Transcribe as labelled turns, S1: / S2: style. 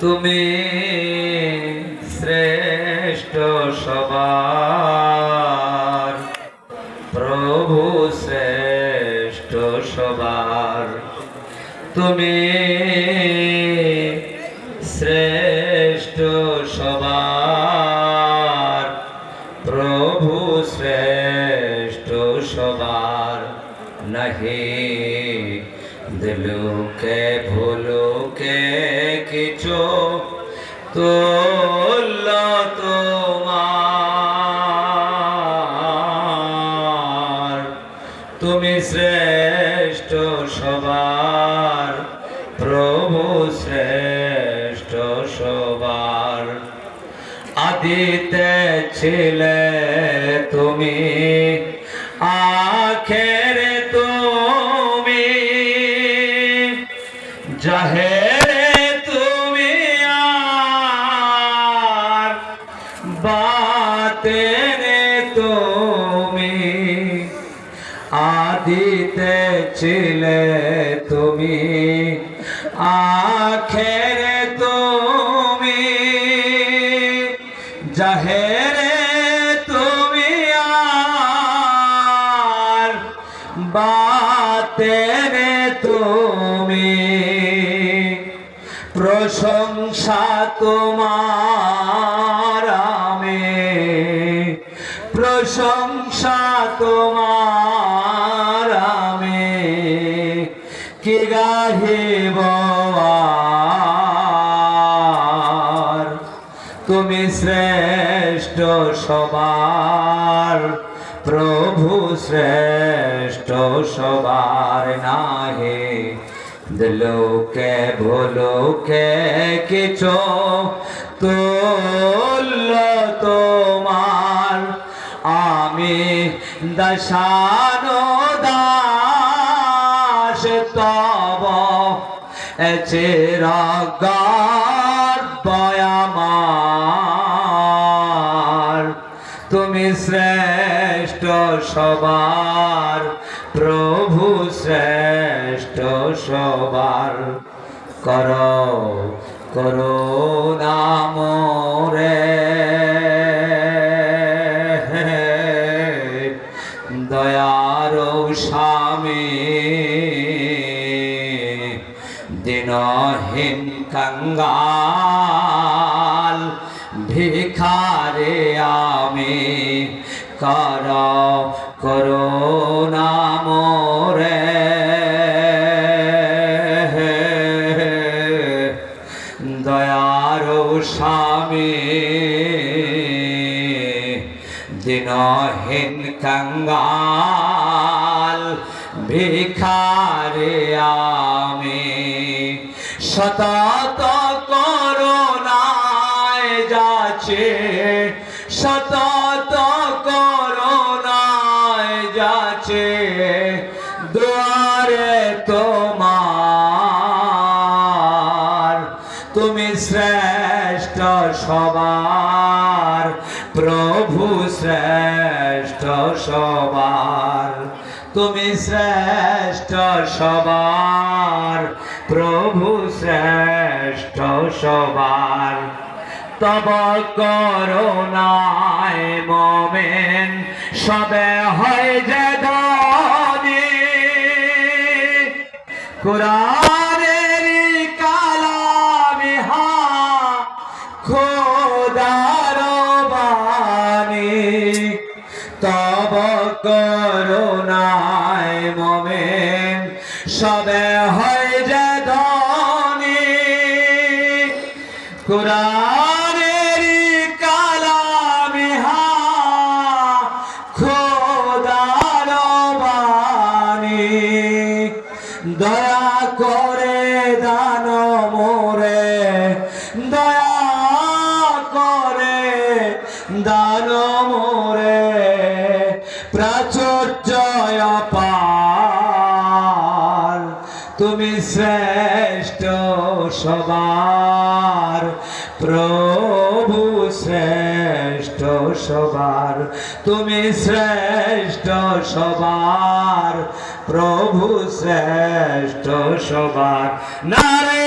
S1: তুমি শ্রেষ্ঠ সবার। প্রভু শ্রেষ্ঠ সবার। তুমি শ্রেষ্ঠ সবার। প্রভু শ্রেষ্ঠ সবার। নাহি, দিলুকে ভুলুকে কিছু তুল্য তোমার। তুমি শ্রেষ্ঠ সবার, প্রভু শ্রেষ্ঠ সবার। আদিতে ছিলে তুমি, আখেরে তুমি। জাহেরে বাতেনে তুমি আদিতে ছিলে তুমি আখেরে তুমি জাহেরে তুমি আর বাতেরে তুমি প্রশংসা তোমার প্রশংসা তোমার আমি কি আর? তুমি শ্রেষ্ঠ সবার, প্রভু শ্রেষ্ঠ সবার নাহে দিলোকে ভোলোকে কিছু তুল্য দশানো দাস তব চিরগার বয়ামার তুমি শ্রেষ্ঠ সবার প্রভু শ্রেষ্ঠ সবার। কর করুণা স্বামী দিনহীন কঙ্গাল ভিখারে আমি কর করুণা মোরে। দয়ার স্বামী দিনহীন কঙ্গাল ভিখারে আমি। সতত করোনায় যাচ্ছে সতত করোনায় যাচ্ছে। সবার। তুমি শ্রেষ্ঠ সবার, প্রভু শ্রেষ্ঠ সবার। তব করুণায় মোমেন, সবে হয় যে ধনী। কুরানের তব করুণায় মোমেন, সবে হয় যে ধনী। কুরানের কালামিহা খোদার দয়া করে দান মোরে, দয়া করে দান মোরে। শ্রেষ্ঠ সবার প্রভু শ্রেষ্ঠ সবার তুমি শ্রেষ্ঠ সবার প্রভু শ্রেষ্ঠ সবার। নারে